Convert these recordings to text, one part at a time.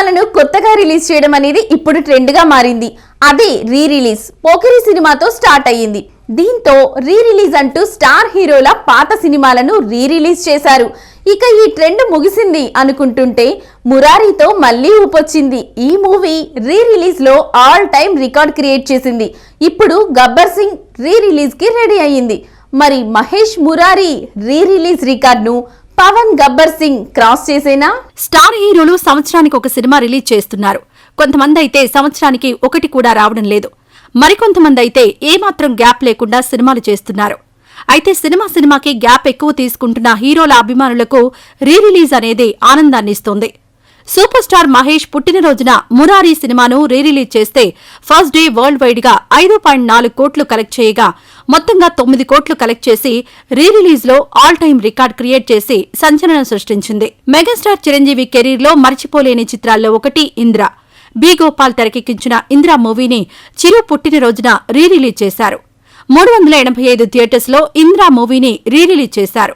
సినిమాలను కొత్తగా రిలీజ్ చేయడం అనేది ఇప్పుడు ట్రెండ్గా మారింది. అదే రీ రిలీజ్ పోకిరి సినిమాతో స్టార్ట్ అయ్యింది. దీంతో రీ రిలీజ్ అంటూ స్టార్ హీరోల పాత సినిమాలను రీ రిలీజ్ చేశారు. ఇక ఈ ట్రెండ్ ముగిసింది అనుకుంటుంటే మురారీతో మళ్ళీ ఊపొచ్చింది. ఈ మూవీ రీ రిలీజ్లో ఆల్ టైమ్ రికార్డ్ క్రియేట్ చేసింది. ఇప్పుడు గబ్బర్ సింగ్ రీ రిలీజ్కి రెడీ అయ్యింది. మరి మహేష్ మురారి రీ రిలీజ్ రికార్డ్ను పవన్ గబ్బర్ సింగ్ క్రాస్ చేసేనా? స్టార్ హీరోలు సంవత్సరానికి ఒక సినిమా రిలీజ్ చేస్తున్నారు. కొంతమంది అయితే సంవత్సరానికి ఒకటి కూడా రావడం లేదు. మరికొంతమంది అయితే ఏమాత్రం గ్యాప్ లేకుండా సినిమాలు చేస్తున్నారు. అయితే సినిమా సినిమాకి గ్యాప్ ఎక్కువ తీసుకుంటున్న హీరోల అభిమానులకు రీ రిలీజ్ అనేది ఆనందాన్నిస్తోంది. సూపర్ స్టార్ మహేష్ పుట్టినరోజున మురారి సినిమాను రీ రిలీజ్ చేస్తే ఫస్ట్ డే వరల్డ్ వైడ్గా ఐదు పాయింట్ నాలుగు కోట్లు కలెక్ట్ చేయగా మొత్తంగా తొమ్మిది కోట్లు కలెక్ట్ చేసి రీరిలీజ్లో ఆల్ టైమ్ రికార్డ్ క్రియేట్ చేసి సంచలనం సృష్టించింది. మెగాస్టార్ చిరంజీవి కెరీర్లో మర్చిపోలేని చిత్రాల్లో ఒకటి ఇంద్ర. బి గోపాల్ తెరకెక్కించిన ఇంద్ర మూవీని చిరు పుట్టినరోజున రీ రిలీజ్ చేశారు. మూడు వందల ఎనభై ఐదు థియేటర్స్లో ఇంద్ర మూవీని రీ రిలీజ్ చేశారు.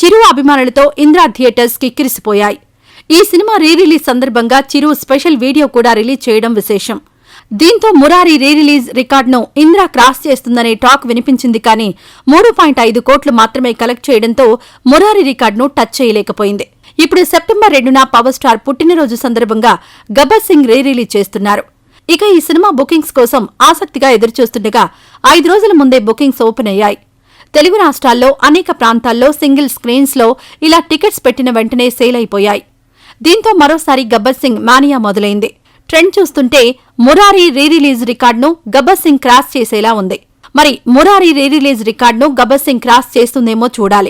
చిరు అభిమానులతో ఇంద్ర థియేటర్స్ కిక్కిరిసిపోయాయి ఈ సినిమా రీ రిలీజ్ సందర్భంగా చిరు స్పెషల్ వీడియో కూడా రిలీజ్ చేయడం విశేషం. దీంతో మురారి రీ రిలీజ్ రికార్డును ఇంద్ర క్రాస్ చేస్తుందనే టాక్ వినిపించింది కానీ మూడు పాయింట్ ఐదు కోట్లు మాత్రమే కలెక్ట్ చేయడంతో మురారి రికార్డును టచ్ చేయలేకపోయింది. ఇప్పుడు సెప్టెంబర్ రెండున పవర్ స్టార్ పుట్టినరోజు సందర్భంగా గబ్బర్ సింగ్ రీ రిలీజ్ చేస్తున్నారు. ఇక ఈ సినిమా బుకింగ్స్ కోసం ఆసక్తిగా ఎదురుచూస్తుండగా ఐదు రోజుల ముందే బుకింగ్స్ ఓపెన్ అయ్యాయి. తెలుగు రాష్ట్రాల్లో అనేక ప్రాంతాల్లో సింగిల్ స్క్రీన్స్లో ఇలా టికెట్స్ పెట్టిన వెంటనే సేల్ అయిపోయాయి. దీంతో మరోసారి గబ్బర్ సింగ్ మానియా మొదలైంది. ట్రెండ్ చూస్తుంటే మురారి రీ రిలీజ్ రికార్డును గబ్బర్ సింగ్ క్రాస్ చేసేలా ఉంది. మరి మురారి రీ రిలీజ్ రికార్డును గబ్బర్ సింగ్ క్రాస్ చేస్తుందేమో చూడాలి.